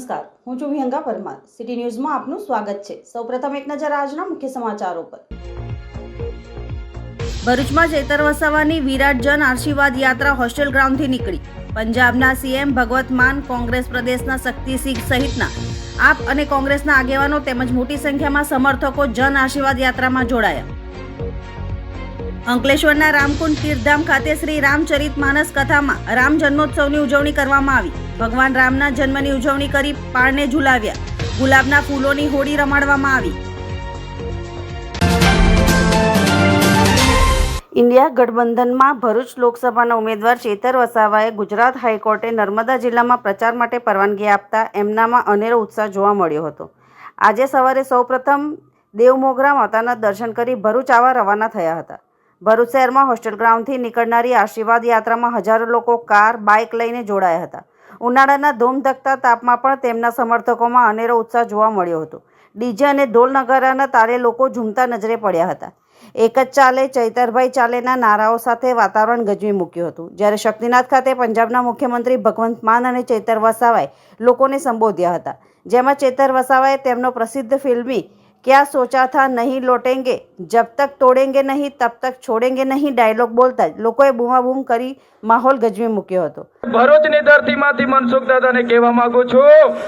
નમસ્કાર. હું છું વિહંગા પરમાર. સિટી ન્યૂઝમાં આપનું સ્વાગત છે. સૌપ્રથમ એક નજર આજના મુખ્ય સમાચારો પર. ભરૂચમાં ચેતર વસાવાની વિરાટ જન આશીર્વાદ યાત્રા હોસ્ટેલ ગ્રાઉન્ડથી નીકળી. પંજાબના સીએમ ભગવત માન કોંગ્રેસ પ્રદેશના શક્તિસિંહ સહિતના આપ અને કોંગ્રેસના આગેવાનો તેમજ મોટી સંખ્યામાં સમર્થકો જન આશીર્વાદ યાત્રામાં જોડાયા. અંકલેશ્વરના રામકુંડ તીર્થધામ ખાતે શ્રી રામચરિત માનસ કથામાં રામ જન્મોત્સવની ઉજવણી કરવામાં આવી. ભગવાન રામના જન્મની ઉજવણી કરી પાળને ઝુલાવ્યા. ગુલાબના ફૂલોની હોડી રમાડવામાં આવી. ઇન્ડિયા ગઠબંધનમાં ભરૂચ લોકસભાના ઉમેદવાર ચેતર વસાવાએ ગુજરાત હાઈકોર્ટે નર્મદા જિલ્લામાં પ્રચાર માટે પરવાનગી આપતા એમનામાં અનેરો ઉત્સાહ જોવા મળ્યો હતો. આજે સવારે સૌપ્રથમ દેવમોગરા માતાના દર્શન કરી ભરૂચ આવા રવાના થયા હતા. ભરૂચ શહેરમાં હોસ્ટેલ ગ્રાઉન્ડથી નીકળનારી આશીર્વાદ યાત્રામાં હજારો લોકો કાર, બાઇક લઈને જોડાયા હતા. ઉનાળાના ધૂમધકતા તાપમાં પણ તેમના સમર્થકોમાં અનેરો ઉત્સાહ જોવા મળ્યો હતો. ડીજે અને ઢોલ નગારાના તારે લોકો ઝૂમતા નજરે પડ્યા હતા. એક જ ચાલે ચૈતરભાઈ ચાલેના નારાઓ સાથે વાતાવરણ ગજવી મૂક્યું હતું. જ્યારે શક્તિનાથ ખાતે પંજાબના મુખ્યમંત્રી ભગવંત માન અને ચૈતર વસાવાએ લોકોને સંબોધ્યા હતા. જેમાં ચેતર વસાવાએ તેમનો પ્રસિદ્ધ ફિલ્મી ક્યાં સોચા થા નહીં લોટેંગે જબ તક તોડેંગે નહીં તબ તક છોડેંગે નહીં ડાયલોગ બોલતા જ લોકોએ બૂમાબૂમ કરી માહોલ ગજવી મૂક્યો હતો ભરૂચની ધરતીમાંથી મનસુખ દાદાને કહેવા માંગુ છું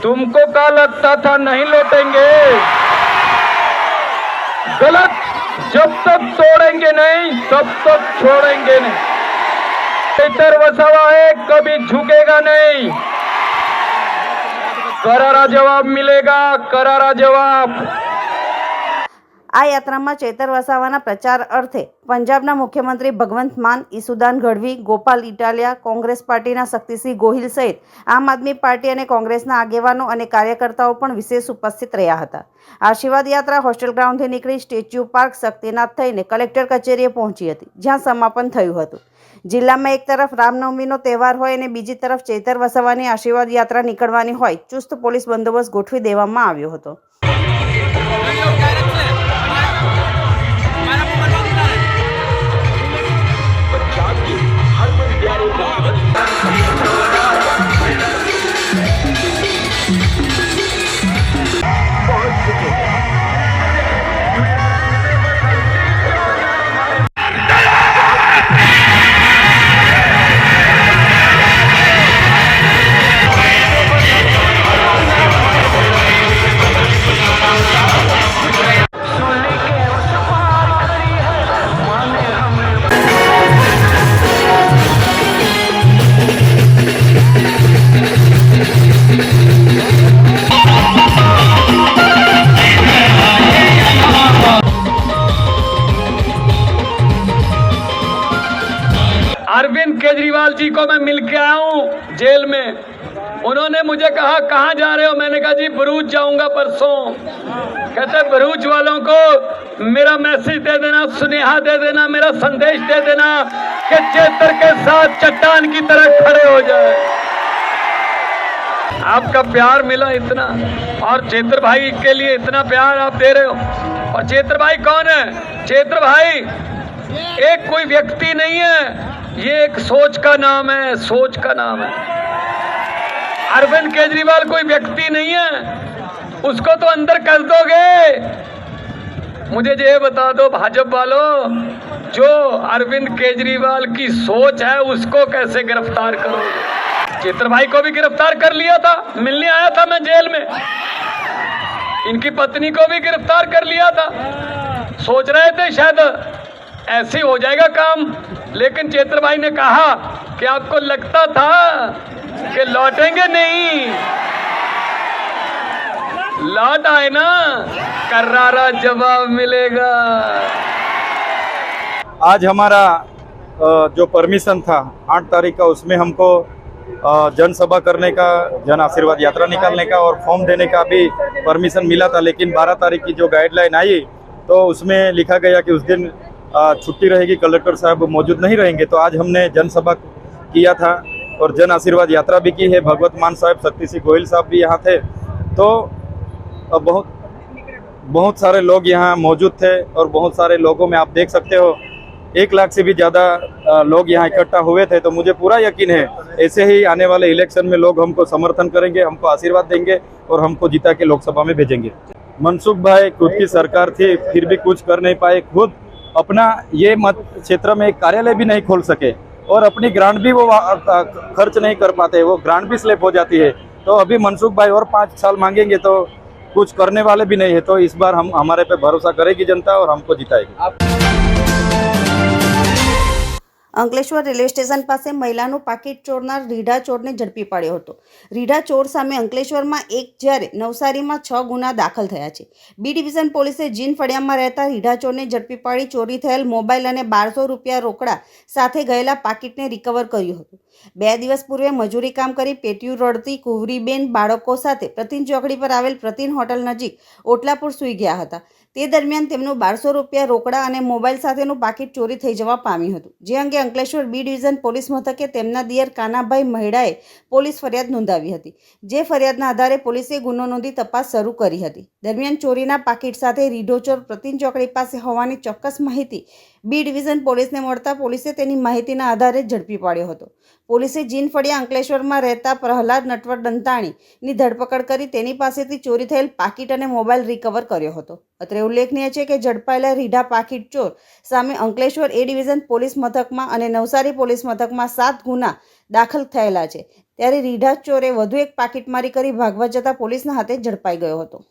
तुमको का लगता था नहीं लौटेंगे गलत जब तक तोड़ेंगे नहीं तब तक छोड़ेंगे नहीं चैतर वसावा है कभी झुकेगा नहीं करारा जवाब मिलेगा करारा जवाब આ યાત્રામાં ચેતર વસાવાના પ્રચાર અર્થે પંજાબના મુખ્યમંત્રી ભગવંત માન ઈસુદાન ગઢવી ગોપાલ ઇટાલિયા કોંગ્રેસ પાર્ટીના શક્તિસિંહ ગોહિલ સહિત આમ આદમી પાર્ટી અને કોંગ્રેસના આગેવાનો અને કાર્યકર્તાઓ પણ વિશેષ ઉપસ્થિત રહ્યા હતા આશીર્વાદ યાત્રા હોસ્ટેલ ગ્રાઉન્ડથી નીકળી સ્ટેચ્યુ પાર્ક શક્તિનાથ થઈને કલેક્ટર કચેરીએ પહોંચી હતી જ્યાં સમાપન થયું હતું જિલ્લામાં એક તરફ રામનવમીનો તહેવાર હોય અને બીજી તરફ ચેતર વસાવાની આશીર્વાદ યાત્રા નીકળવાની હોય, ચુસ્ત પોલીસ બંદોબસ્ત ગોઠવી દેવામાં આવ્યો હતો. परसों कहते भरूच वालों को मेरा मैसेज दे देना, सुनेहा दे देना, मेरा संदेश दे देना कि चेतर के साथ चट्टान की तरह खड़े हो जाए। आपका प्यार मिला इतना, और चेतर भाई के लिए इतना प्यार आप दे रहे हो। और चेतर भाई कौन है? चेतर भाई, एक कोई व्यक्ति नहीं है, ये एक सोच का नाम है, सोच का नाम है। अरविंद केजरीवाल कोई व्यक्ति नहीं है उसको तो अंदर कर दोगे। मुझे ये बता दो भाजपा वालों, जो अरविंद केजरीवाल की सोच है, उसको कैसे गिरफ़्तार करोगे चित्र भाई को भी गिरफ़्तार कर लिया था, मिलने आया था मैं जेल में। इनकी पत्नी को भी गिरफ़्तार कर लिया था। सोच रहे थे शायद ऐसे हो जाएगा काम, लेकिन चेत्र भाई ने कहा कि आपको लगता था कि लौटेंगे नहीं। लौट आए ना? करारा जवाब मिलेगा। आज हमारा जो परमिशन था, आठ तारीख का, उसमें हमको जनसभा करने का, जन आशीर्वाद यात्रा निकालने का और फॉर्म देने का भी परमिशन मिला था, लेकिन 12 तारीख की जो गाइडलाइन आई तो उसमें लिखा गया कि उस दिन छुट्टी रहेगी, कलेक्टर साहब मौजूद नहीं रहेंगे तो आज हमने जनसभा किया था और जन आशीर्वाद यात्रा भी की है। भगवत मान साहब शक्ति सिंह गोयल साहब भी यहाँ थे। तो अ, बहुत बहुत सारे लोग यहाँ मौजूद थे और बहुत सारे लोगों में आप देख सकते हो एक लाख से भी ज़्यादा लोग यहाँ इकट्ठा हुए थे। तो मुझे पूरा यकीन है ऐसे ही आने वाले इलेक्शन में लोग हमको समर्थन करेंगे हमको आशीर्वाद देंगे और हमको जीता के लोकसभा में भेजेंगे। मनसुख भाई खुद की सरकार थी फिर भी कुछ कर नहीं पाए। खुद अपना ये मत क्षेत्र में एक कार्यालय भी नहीं खोल सके और अपनी ग्रांट भी वो खर्च नहीं कर पाते वो ग्रांट भी स्लिप हो जाती है। तो अभी मनसुख भाई और पाँच साल मांगेंगे तो कुछ करने वाले भी नहीं है तो इस बार हम हमारे पे भरोसा करेगी जनता और हमको जिताएगी અંકલેશ્વર રેલવે સ્ટેશન પાસે મહિલાનું પાકીટ ચોરનાર રીઢા ચોરને ઝડપી પાડ્યો હતો. રીઢા ચોર સામે અંકલેશ્વરમાં એક જ્યારે નવસારીમાં છ ગુના દાખલ થયા છે. બી ડિવિઝન પોલીસે જીન ફળિયામાં રહેતા રીઢા ચોરને ઝડપી પાડી ચોરી થયેલ મોબાઈલ અને બારસો રૂપિયા રોકડા સાથે ગયેલા પાકીટને રિકવર કર્યું હતું. બે દિવસ પૂર્વે મજૂરી કામ કરી પેટીયું રડતી કુંવરીબેન બાળકો સાથે પ્રતિન ચોકડી પર આવેલ પ્રતિન હોટલ નજીક ઓટલાપુર સૂઈ ગયા હતા. તે દરમિયાન તેમનું બારસો રૂપિયા રોકડા અને મોબાઈલ સાથેનું પાકીટ ચોરી થઈ જવા પામ્યું હતું. જે અંગે અંકલેશ્વર બી ડિવિઝન પોલીસ મથકે તેમના દિયર કાનાભાઈ મહેડાએ પોલીસ ફરિયાદ નોંધાવી હતી, જે ફરિયાદના આધારે પોલીસે ગુનો નોંધી તપાસ શરૂ કરી હતી. દરમિયાન ચોરીના પાકીટ સાથે રીઢોચોર પ્રતિન ચોકડી પાસે હોવાની ચોક્કસ માહિતી બી ડિવિઝન પોલીસને મળતા પોલીસે તેની માહિતીના આધારે ઝડપી પાડ્યો હતો. પોલીસે જીન ફળિયા અંકલેશ્વરમાં રહેતા પ્રહલાદ નટવર દંતાણીની ધરપકડ કરી તેની પાસેથી ચોરી થયેલ પાકીટ અને મોબાઈલ રિકવર કર્યો હતો. અત્રે ઉલ્લેખનીય છે કે ઝડપાયેલા રીઢા પાકીટ ચોર સામે અંકલેશ્વર એ ડિવિઝન પોલીસ મથકમાં અને નવસારી પોલીસ મથકમાં સાત ગુના દાખલ થયેલા છે. ત્યારે રીઢા ચોરે વધુ એક પાકીટમારી કરી ભાગવા જતા પોલીસના હાથે ઝડપાઈ ગયો હતો.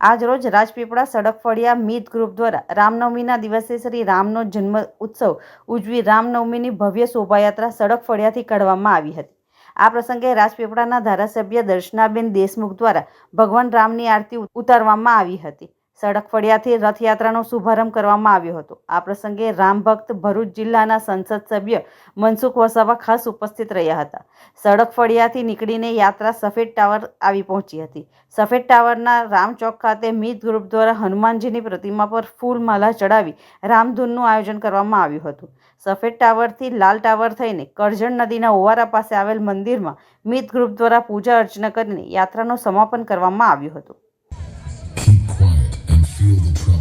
આજ રોજ રાજપીપળા સડક ફળિયા મીત ગ્રુપ દ્વારા રામનવમીના દિવસે શ્રી રામનો જન્મ ઉત્સવ ઉજવી રામનવમીની ભવ્ય શોભાયાત્રા સડક ફળિયાથી કાઢવામાં આવી હતી. આ પ્રસંગે રાજપીપળાના ધારાસભ્ય દર્શનાબેન દેશમુખ દ્વારા ભગવાન રામની આરતી ઉતારવામાં આવી હતી. સડક ફળિયાથી રથયાત્રાનો શુભારંભ કરવામાં આવ્યો હતો. આ પ્રસંગે રામ ભક્ત ભરૂચ જિલ્લાના સંસદ સભ્ય મનસુખ વસાવા ખાસ ઉપસ્થિત રહ્યા હતા. સડક ફળિયાથી નીકળીને યાત્રા સફેદ ટાવર આવી પહોંચી હતી. સફેદ ટાવરના રામચોક ખાતે મીત ગ્રુપ દ્વારા હનુમાનજીની પ્રતિમા પર ફૂલમાલા ચડાવી રામધૂનનું આયોજન કરવામાં આવ્યું હતું. સફેદ ટાવરથી લાલ ટાવર થઈને કરજણ નદીના ઓવારા પાસે આવેલ મંદિરમાં મીત ગ્રુપ દ્વારા પૂજા અર્ચના કરીને યાત્રાનું સમાપન કરવામાં આવ્યું હતું. Feel the trouble.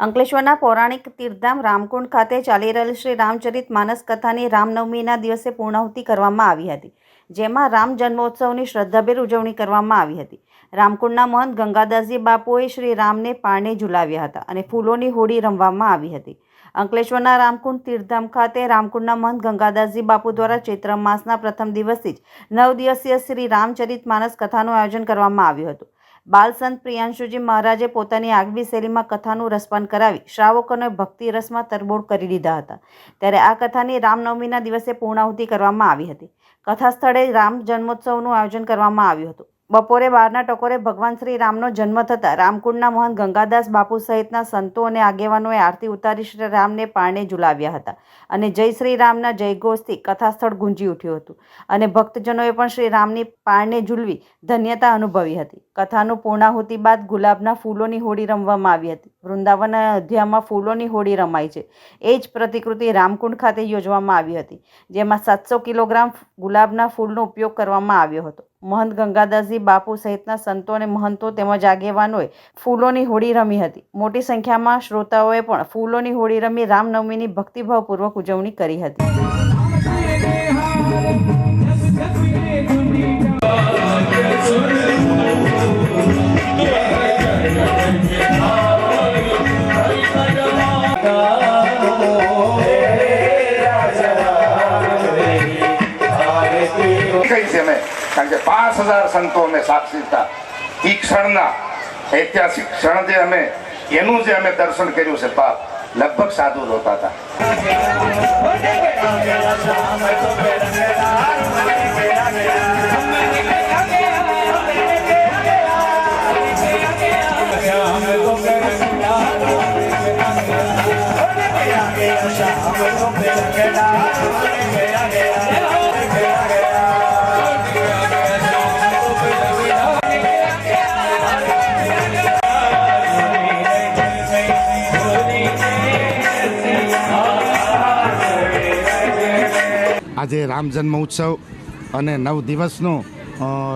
અંકલેશ્વરના પૌરાણિક તીર્થધામ રામકુંડ ખાતે ચાલી રહેલ શ્રી રામચરિત માનસ કથાની રામનવમીના દિવસે પૂર્ણાહુતિ કરવામાં આવી હતી, જેમાં રામ જન્મોત્સવની શ્રદ્ધાભેર ઉજવણી કરવામાં આવી હતી. રામકુંડના મહંત ગંગાદાસજી બાપુએ શ્રી રામને પારણે ઝુલાવ્યા હતા અને ફૂલોની હોડી રમવામાં આવી હતી. અંકલેશ્વરના રામકુંડ તીર્થધામ ખાતે રામકુંડના મહંત ગંગાદાસજી બાપુ દ્વારા ચૈત્ર માસના પ્રથમ દિવસથી જ નવ દિવસીય શ્રી રામચરિત માનસ કથાનું આયોજન કરવામાં આવ્યું હતું. બાલસંત પ્રિયાંશુજી મહારાજે પોતાની આગવી શૈલીમાં કથાનું રસપાન કરાવી શ્રાવકોને ભક્તિ રસમાં તરબોળ કરી દીધા હતા. ત્યારે આ કથાની રામનવમીના દિવસે પૂર્ણાહુતિ કરવામાં આવી હતી. કથા સ્થળે રામ જન્મોત્સવનું આયોજન કરવામાં આવ્યું હતું. બપોરે બારના ટકોરે ભગવાન શ્રી રામનો જન્મ થતાં રામકુંડના મહંત ગંગાદાસ બાપુ સહિતના સંતો અને આગેવાનોએ આરતી ઉતારી શ્રી રામને પારણે ઝુલાવ્યા હતા અને જય શ્રી રામના જયઘોષથી કથાસ્થળ ગુંજી ઉઠ્યું હતું. અને ભક્તજનોએ પણ શ્રી રામની પારણે ઝૂલવી ધન્યતા અનુભવી હતી. કથાનું પૂર્ણાહુતિ બાદ ગુલાબના ફૂલોની હોડી રમવામાં આવી હતી. વૃંદાવન અયોધ્યામાં ફૂલોની હોળી રમાય છે. એ જ પ્રતિકૃતિ રામકુંડ ખાતે યોજવામાં આવી હતી, જેમાં સાતસો કિલોગ્રામ ગુલાબના ફૂલનો ઉપયોગ કરવામાં આવ્યો હતો. મહંત ગંગાદાસજી બાપુ સહિતના સંતો અને મહંતો તેમજ આગેવાનોએ ફૂલોની હોડી રમી હતી મોટી સંખ્યામાં શ્રોતાઓએ પણ ફૂલોની હોડી રમી રામનવમીની ભક્તિભાવપૂર્વક ઉજવણી કરી હતી કારણ કે પાંચ હજાર સંતો અમે સાક્ષીતા એ ક્ષણના ઐતિહાસિક ક્ષણ જે અમે, એનું જે અમે દર્શન કર્યું છે, પાપ લગભગ સાધુ રોતા હતા Yeah. આજે રામ જન્મ ઉત્સવ અને નવ દિવસનો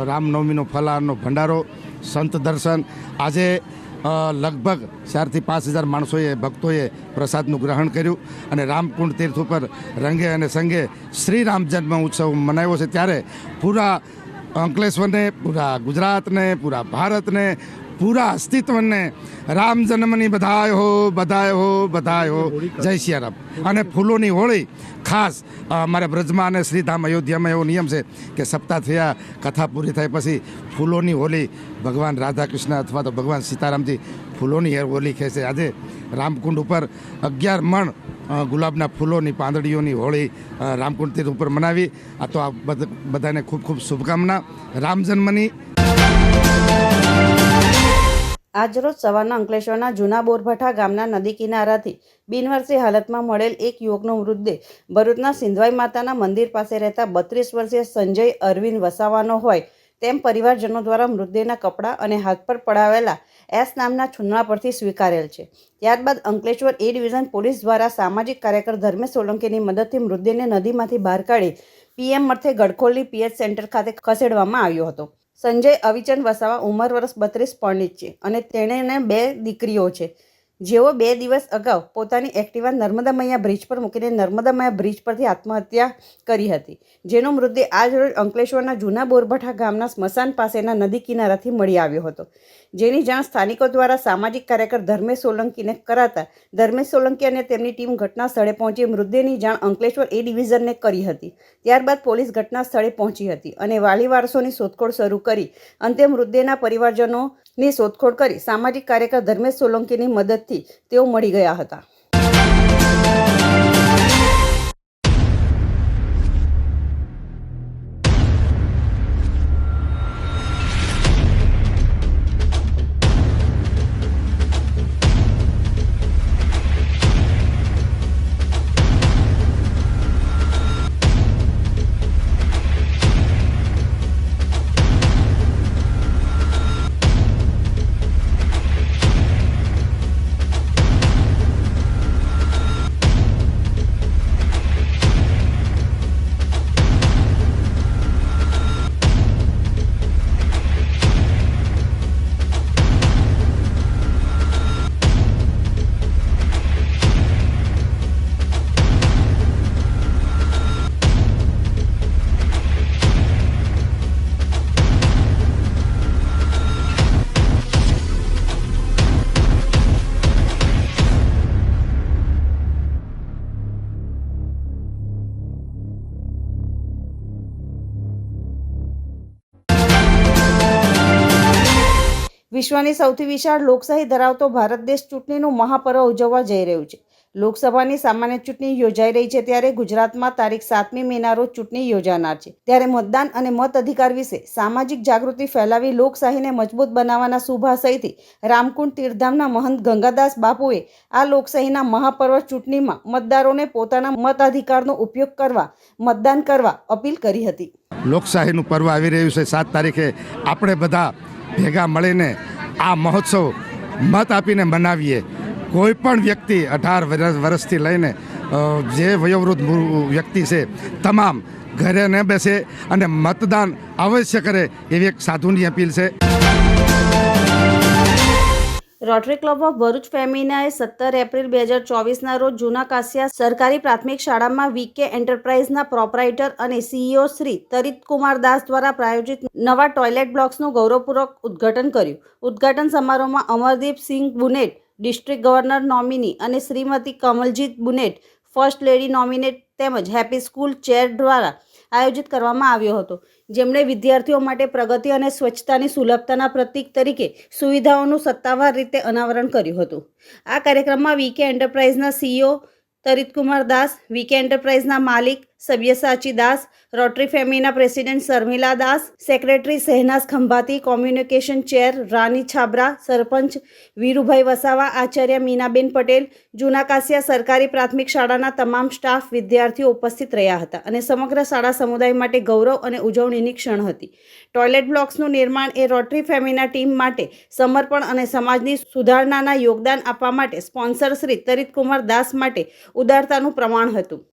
રામનવમીનો ફલાહારનો ભંડારો, સંત દર્શન. આજે લગભગ ચારથી પાંચ હજાર માણસોએ, ભક્તોએ પ્રસાદનું ગ્રહણ કર્યું અને રામકુંડ તીર્થ ઉપર રંગે અને સંગે શ્રી રામ જન્મ ઉત્સવ મનાવ્યો છે. ત્યારે પૂરા અંકલેશ્વરને, પૂરા ગુજરાતને, પૂરા ભારતને પૂરા અસ્તિત્વને રામ જન્મની બધાય હો બધાય હો બધાય હો જય સિયારામ અને ફૂલોની હોળી ખાસ અમારા બ્રજમાં અને શ્રીધામ અયોધ્યામાં એવો નિયમ છે કે સપ્તાહ થયા કથા પૂરી થાય પછી ફૂલોની હોળી ભગવાન રાધા કૃષ્ણ અથવા તો ભગવાન સીતારામજી ફૂલોની હોલી ખેંચે આજે રામકુંડ ઉપર અગિયાર મણ ગુલાબના ફૂલોની પાંદડીઓની હોળી રામકુંડ તીર્થ ઉપર મનાવી આ તો આ બધાને ખૂબ ખૂબ શુભકામના રામ જન્મની આજરોજ સવારના અંકલેશ્વરના જૂના બોરભાઠા ગામના નદી કિનારાથી બિનવર્ષી હાલતમાં મળેલ એક યુવકનો મૃતદેહ ભરૂચના સિંધવાઈ માતાના મંદિર પાસે રહેતા બત્રીસ વર્ષીય સંજય અરવિંદ વસાવાનો હોય તેમ પરિવારજનો દ્વારા મૃતદેહના કપડાં અને હાથ પર પડાવેલા એસ નામના છુન્ના પરથી સ્વીકારેલ છે. ત્યારબાદ અંકલેશ્વર એ ડિવિઝન પોલીસ દ્વારા સામાજિક કાર્યકર ધર્મેશ સોલંકીની મદદથી મૃતદેહને નદીમાંથી બહાર કાઢી પીએમ મર્થે ગડખોલની પીએચ સેન્ટર ખાતે ખસેડવામાં આવ્યો હતો. સંજય અવિચંદ વસાવા ઉંમર વર્ષ બત્રીસ પરણિત છે અને તેણે બે દીકરીઓ છે. જેઓ બે દિવસ અગાઉ પોતાની એક્ટિવા નર્મદા મૈયા બ્રિજ પર મૂકીને નર્મદા મૈયા બ્રિજ પરથી આત્મહત્યા કરી હતી. જેનો મૃતદેહ આજ રોજ અંકલેશ્વરના જૂના બોરભઠા ગામના સ્મશાન પાસેના નદી કિનારાથી મળી આવ્યો હતો. જેની જાણ સ્થાનિકો દ્વારા સામાજિક કાર્યકર ધર્મેશ સોલંકીને કરાતા ધર્મેશ સોલંકી અને તેમની ટીમ ઘટના સ્થળે પહોંચી મૃતદેહની જાણ અંકલેશ્વર એ ડિવિઝનને કરી હતી. ત્યારબાદ પોલીસ ઘટના સ્થળે પહોંચી હતી અને વાલી વારસોની શોધખોળ શરૂ કરી. અંતે મૃતદેહના પરિવારજનોની શોધખોળ કરી સામાજિક કાર્યકર ધર્મેશ સોલંકીની મદદથી તેઓ મળી ગયા હતા. વિશ્વની સૌથી વિશાળ લોકશાહી ધરાવતો ભારત દેશ ચૂંટણીનું મહાપર્વ ઉજવવા જઈ રહ્યું છે. લોકસભાની સામાન્ય ચૂંટણી યોજાઈ રહી છે ત્યારે ગુજરાતમાં તારીખ સાતમી મેના રોજ ચૂંટણી યોજાનાર છે. ત્યારે મતદાન અને મત અધિકાર વિશે સામાજિક જાગૃતિ ફેલાવી લોકશાહીને મજબૂત બનાવવાના શુભાશયથી રામકુંડ તીર્થધામના મહંત ગંગાદાસ બાપુએ આ લોકશાહીના મહાપર્વ ચૂંટણીમાં મતદારોને પોતાના મતાધિકારનો ઉપયોગ કરવા, મતદાન કરવા અપીલ કરી હતી. લોકશાહીનું પર્વ આવી રહ્યું છે. સાત તારીખે આપણે બધા ભેગા મળીને આ મહોત્સવ મત આપીને મનાવીએ. કોઈ પણ વ્યક્તિ અઢાર વર્ષ વર્ષથી લઈને જે વયોવૃદ્ધ વ્યક્તિ છે, તમામ ઘરે ન બેસે અને મતદાન અવશ્ય કરે એવી એક સાધુની અપીલ છે. રોટરી ક્લબ ઓફ ભરૂચ ફેમિનાએ સત્તર એપ્રિલ બે હજાર ચોવીસના રોજ જૂના કાસિયા સરકારી પ્રાથમિક શાળામાં વીકે એન્ટરપ્રાઇઝના પ્રોપરાઇટર અને સીઈઓ શ્રી તરિતકુમાર દાસ દ્વારા પ્રાયોજિત નવા ટોયલેટ બ્લોક્સનું ગૌરવપૂર્વક ઉદ્ઘાટન કર્યું. ઉદ્ઘાટન સમારોહમાં Amardeep Singh Bunet, district governor nominee અને Shrimati Kamaljit Bunet, first lady nominate તેમજ હેપી સ્કૂલ ચેર દ્વારા આયોજિત કરવામાં આવ્યો હતો. જેમણે વિદ્યાર્થીઓ માટે પ્રગતિ અને સ્વચ્છતાની સુલભતાના પ્રતીક તરીકે સુવિધાઓનું સત્તાવાર રીતે અનાવરણ કર્યું હતું. આ કાર્યક્રમમાં વીકે એન્ટરપ્રાઇઝના સીઈઓ તરિતકુમાર દાસ, વીકે એન્ટરપ્રાઇઝના માલિક Sabyasachi Das, rotary ફેમિલીના president Sharmila Das, secretary Shahnaz Khambhati, communication chair Rani Chhabra, sarpanch Virubhai Vasava, Acharya Minaben Patel, જૂના કાસિયા સરકારી પ્રાથમિક શાળાના તમામ સ્ટાફ વિદ્યાર્થીઓ ઉપસ્થિત રહ્યા હતા અને સમગ્ર શાળા સમુદાય માટે ગૌરવ અને ઉજવણીની ક્ષણ હતી. ટોયલેટ બ્લોક્સનું નિર્માણ એ રોટરી ફેમિલીના ટીમ માટે સમર્પણ અને સમાજની સુધારણાના યોગદાન આપવા માટે સ્પોન્સર શ્રી તરિતકુમાર દાસ માટે ઉદારતાનું પ્રમાણ હતું.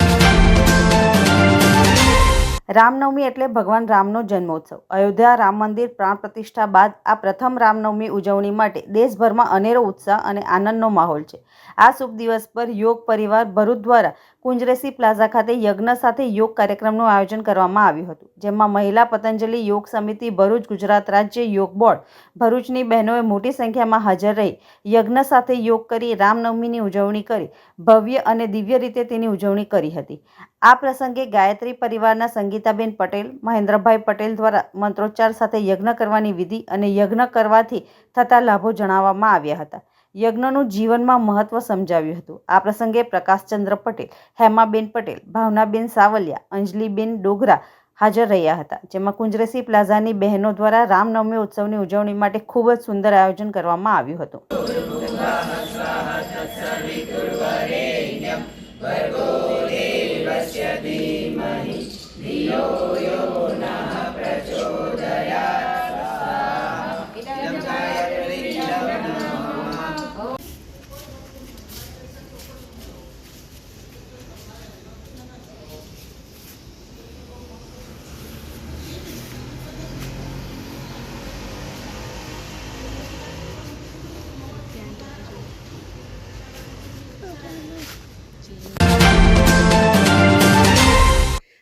રામનવમી એટલે ભગવાન રામનો જન્મોત્સવ. અયોધ્યા રામ મંદિર પ્રાણ પ્રતિષ્ઠા બાદ આ પ્રથમ રામનવમી ઉજવણી માટે દેશભરમાં અનેરો ઉત્સાહ અને આનંદનો માહોલ છે. આ શુભ દિવસ પર યોગ પરિવાર ભરૂચ દ્વારા કુંજરેસી પ્લાઝા ખાતે યજ્ઞ સાથે યોગ કાર્યક્રમનું આયોજન કરવામાં આવ્યું હતું, જેમાં મહિલા પતંજલિ યોગ સમિતિ, ભરૂચ ગુજરાત રાજ્ય યોગ બોર્ડ, ભરૂચની બહેનોએ મોટી સંખ્યામાં હાજર રહી, યજ્ઞ સાથે યોગ કરી રામનવમીની ઉજવણી કરી, ભવ્ય અને દિવ્ય રીતે તેની ઉજવણી કરી હતી. આ પ્રસંગે ગાયત્રી પરિવારના સંગીતાબેન પટેલ, મહેન્દ્રભાઈ પટેલ દ્વારા મંત્રોચ્ચાર સાથે યજ્ઞ કરવાની વિધિ અને યજ્ઞ કરવાથી થતા લાભો જણાવવામાં આવ્યા હતા. યજ્ઞનું જીવનમાં મહત્વ સમજાવ્યું હતું. આ પ્રસંગે પ્રકાશચંદ્ર પટેલ, હેમાબેન પટેલ, ભાવનાબેન સાવલિયા, અંજલિબેન ડોગરા હાજર રહ્યા હતા, જેમાં કુંજરેસી પ્લાઝાની બહેનો દ્વારા રામનવમી ઉત્સવની ઉજવણી માટે ખૂબ જ સુંદર આયોજન કરવામાં આવ્યું હતું.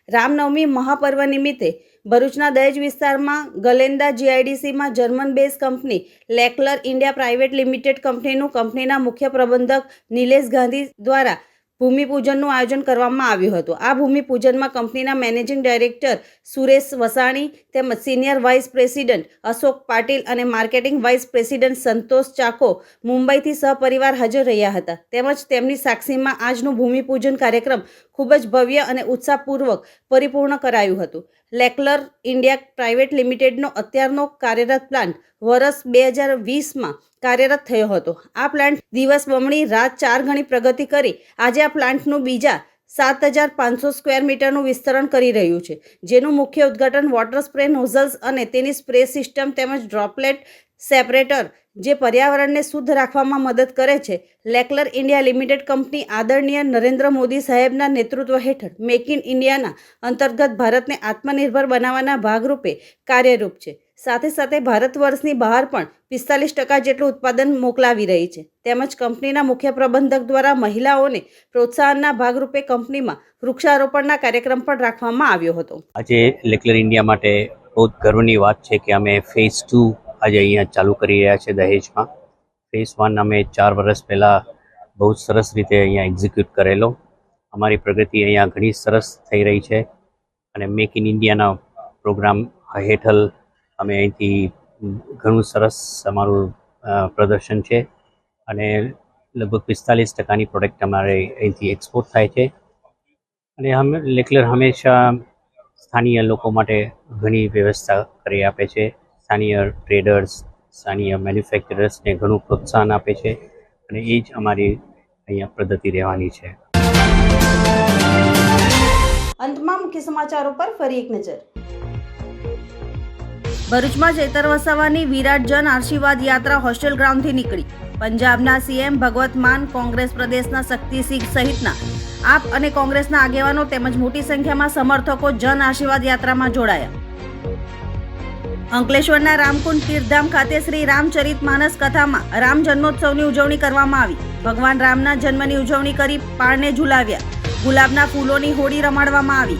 રામનવમી મહાપર્વ નિમિત્તે ભરૂચના દહેજ વિસ્તારમાં ગલેન્દા જીઆઈડીસીમાં જર્મન બેઝ કંપની, લેકલર ઇન્ડિયા પ્રાઇવેટ લિમિટેડ કંપનીનું કંપનીના મુખ્ય પ્રબંધક નિલેશ ગાંધી દ્વારા ભૂમિપૂજનનું આયોજન કરવામાં આવ્યું હતું. આ ભૂમિપૂજનમાં કંપનીના મેનેજિંગ ડાયરેક્ટર સુરેશ વસાણી તેમજ senior vice president Ashok Patil અને marketing vice president Santosh Chacko મુંબઈથી સહપરિવાર હાજર રહ્યા હતા. તેમજ તેમની સાક્ષીમાં આજનું ભૂમિપૂજન કાર્યક્રમ ખૂબ જ ભવ્ય અને ઉત્સાહપૂર્વક પરિપૂર્ણ કરાયું હતું. લેકલર ઇન્ડિયા પ્રાઇવેટ લિમિટેડનો અત્યારનો કાર્યરત પ્લાન્ટ વર્ષ બે હજાર વીસમાં કાર્યરત થયો હતો. આ પ્લાન્ટ દિવસ બમણી રાત ચાર ગણી પ્રગતિ કરી. આજે આ પ્લાન્ટનું બીજા સાત હજાર પાંચસો સ્ક્વેર મીટરનું વિસ્તરણ કરી રહ્યું છે, જેનું મુખ્ય ઉદ્ઘાટન વોટર સ્પ્રે નોઝલ્સ અને તેની સ્પ્રે સિસ્ટમ તેમજ ડ્રોપલેટ સેપરેટર જે પર્યાવરણને શુદ્ધ રાખવામાં મદદ કરે છે, લેકલર ઇન્ડિયા લિમિટેડ કંપની આદરણીય નરેન્દ્ર મોદી સાહેબના નેતૃત્વ હેઠળ મેક ઇન ઇન્ડિયાના અંતર્ગત ભારતને આત્મનિર્ભર બનાવવાના ભાગરૂપે કાર્યરૂપ છે. સાથે સાથે ભારત વર્ષની બહાર પણ પિસ્તાલીસ ટકા જેટલું ઉત્પાદન મોકલાવી રહી છે. તેમજ કંપનીના મુખ્ય પ્રબંધક દ્વારા મહિલાઓને પ્રોત્સાહનના ભાગરૂપે કંપનીમાં વૃક્ષારોપણના કાર્યક્રમ પણ રાખવામાં આવ્યો હતો. આજે લેકલર ઇન્ડિયા માટે બહુ ગર્વની વાત છે કે અમે ફેઝ ટુ આજે અહીંયા ચાલુ કરી રહ્યા છે દહેજમાં. ફેઝ વન અમે ચાર વર્ષ પહેલાં બહુ સરસ રીતે અહીંયા એક્ઝિક્યુટ કરેલો. અમારી પ્રગતિ અહીંયા ઘણી સરસ થઈ રહી છે અને મેક ઇન ઇન્ડિયાના પ્રોગ્રામ હેઠળ અમે અહીંથી ઘણું સરસ અમારું પ્રદર્શન છે અને લગભગ પિસ્તાલીસ ટકાની પ્રોડક્ટ અમારે અહીંથી એક્સપોર્ટ થાય છે. અને અમે લેકલર હંમેશા સ્થાનીય લોકો માટે ઘણી વ્યવસ્થા કરી આપે છે. સ્થાનીય ટ્રેડર્સ સ્થાનીય મેન્યુફેક્ચરર્સને ઘણું પ્રોત્સાહન આપે છે અને એ જ અમારી અહીંયા પદ્ધતિ રહેવાની છે. અંતમાં મુખ્ય સમાચારો પર ફરી એક નજર. ભરૂચમાં ચેતર વસાવાની વિરાટ જન આશીર્વાદ યાત્રા હોસ્ટેલ ગ્રાઉન્ડથી નીકળી. પંજાબના સીએમ ભગવત માન કોંગ્રેસ પ્રદેશના શક્તિસિંહ સહિતના. આપ અને કોંગ્રેસના આગેવાનો તેમજ મોટી સંખ્યામાં સમર્થકો જન આશીર્વાદ યાત્રામાં જોડાયા. અંકલેશ્વરના રામકુંડ તીર્થધામ ખાતે શ્રી રામચરિત માનસ કથામાં રામ જન્મોત્સવની ઉજવણી કરવામાં આવી. ભગવાન રામના જન્મની ઉજવણી કરી પાળને ઝુલાવ્યા. ગુલાબના ફૂલોની હોડી રમાડવામાં આવી.